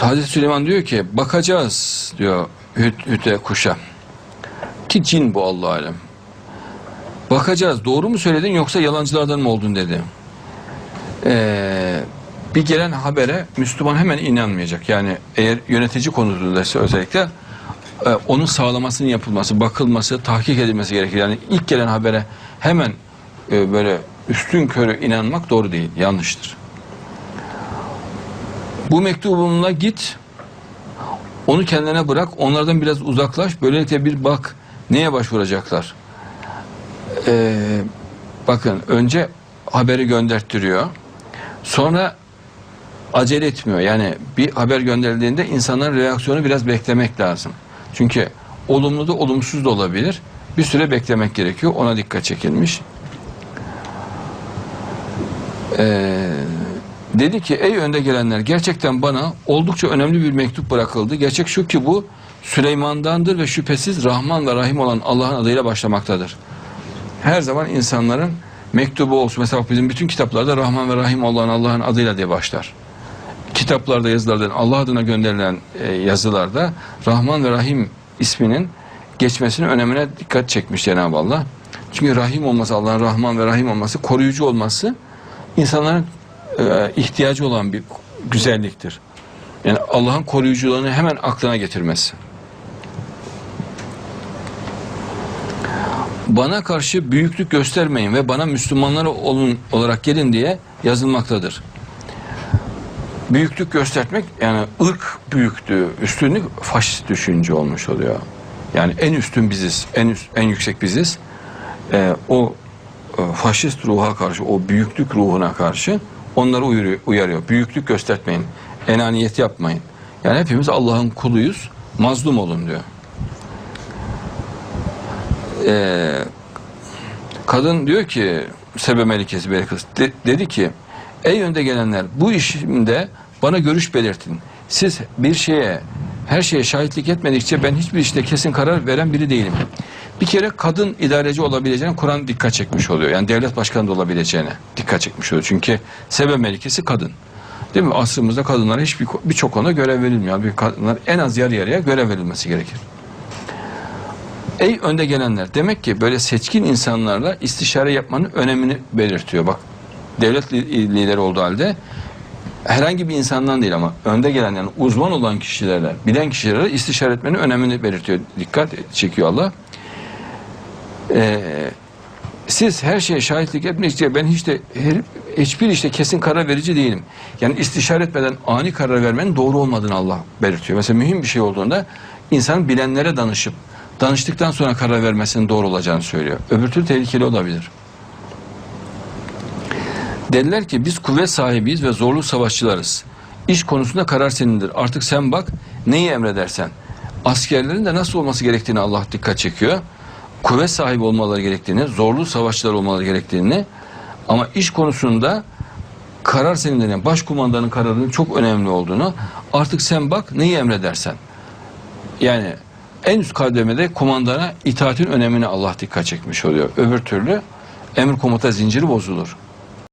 Hazreti Süleyman diyor ki bakacağız diyor hüt, hüte kuşa. Ki cin bu Allah alem. Bakacağız doğru mu söyledin yoksa yalancılardan mı oldun dedi. Ee, bir gelen habere Müslüman hemen inanmayacak. Yani eğer yönetici konusundaysa özellikle e, onun sağlamasının yapılması, bakılması, tahkik edilmesi gerekir. Yani ilk gelen habere hemen e, böyle üstün körü inanmak doğru değil, yanlıştır. Bu mektubumla git, onu kendine bırak, onlardan biraz uzaklaş, böylelikle bir bak neye başvuracaklar. Ee, bakın önce haberi gönderttiriyor, sonra acele etmiyor. Yani bir haber gönderildiğinde insanların reaksiyonu biraz beklemek lazım. Çünkü olumlu da olumsuz da olabilir. Bir süre beklemek gerekiyor. Ona dikkat çekilmiş. Ee, dedi ki ey önde gelenler gerçekten bana oldukça önemli bir mektup bırakıldı. Gerçek şu ki bu Süleyman'dandır ve şüphesiz Rahman ve Rahim olan Allah'ın adıyla başlamaktadır. Her zaman insanların mektubu olsun. Mesela bizim bütün kitaplarda Rahman ve Rahim olan Allah'ın adıyla diye başlar kitaplarda yazılardan Allah adına gönderilen e, yazılarda Rahman ve Rahim isminin geçmesinin önemine dikkat çekmiş Cenab-ı Allah. Çünkü Rahim olması, Allah'ın Rahman ve Rahim olması, koruyucu olması insanların e, ihtiyacı olan bir güzelliktir. Yani Allah'ın koruyuculuğunu hemen aklına getirmesi. Bana karşı büyüklük göstermeyin ve bana Müslümanlar olun olarak gelin diye yazılmaktadır büyüklük göstermek yani ırk büyüklüğü, üstünlük faşist düşünce olmuş oluyor. Yani en üstün biziz, en üst, en yüksek biziz. Ee, o e, faşist ruha karşı, o büyüklük ruhuna karşı onları uyarıyor. Büyüklük göstermeyin, enaniyet yapmayın. Yani hepimiz Allah'ın kuluyuz, mazlum olun diyor. Ee, kadın diyor ki Sebe Melikesi Belkıs de- dedi ki Ey önde gelenler bu işimde bana görüş belirtin. Siz bir şeye her şeye şahitlik etmedikçe ben hiçbir işte kesin karar veren biri değilim. Bir kere kadın idareci olabileceğine Kur'an dikkat çekmiş oluyor. Yani devlet başkanı da olabileceğine dikkat çekmiş oluyor. Çünkü Sebe Melikesi kadın. Değil mi? Asrımızda kadınlara hiçbir birçok konuda görev verilmiyor. Bir kadınlar en az yarı yarıya görev verilmesi gerekir. Ey önde gelenler demek ki böyle seçkin insanlarla istişare yapmanın önemini belirtiyor. Bak devlet li- lideri olduğu halde herhangi bir insandan değil ama önde gelen yani uzman olan kişilerle, bilen kişilerle istişare etmenin önemini belirtiyor. Dikkat çekiyor Allah. Ee, siz her şeye şahitlik etmedikçe ben hiç de her- hiçbir işte kesin karar verici değilim. Yani istişare etmeden ani karar vermenin doğru olmadığını Allah belirtiyor. Mesela mühim bir şey olduğunda insan bilenlere danışıp danıştıktan sonra karar vermesinin doğru olacağını söylüyor. Öbür türlü tehlikeli olabilir. Dediler ki biz kuvvet sahibiyiz ve zorlu savaşçılarız. İş konusunda karar senindir. Artık sen bak neyi emredersen. Askerlerin de nasıl olması gerektiğini Allah dikkat çekiyor. Kuvvet sahibi olmaları gerektiğini, zorlu savaşçılar olmaları gerektiğini ama iş konusunda karar senindir. Yani başkumandanın kararının çok önemli olduğunu artık sen bak neyi emredersen. Yani en üst kademede kumandana itaatin önemini Allah dikkat çekmiş oluyor. Öbür türlü emir komuta zinciri bozulur.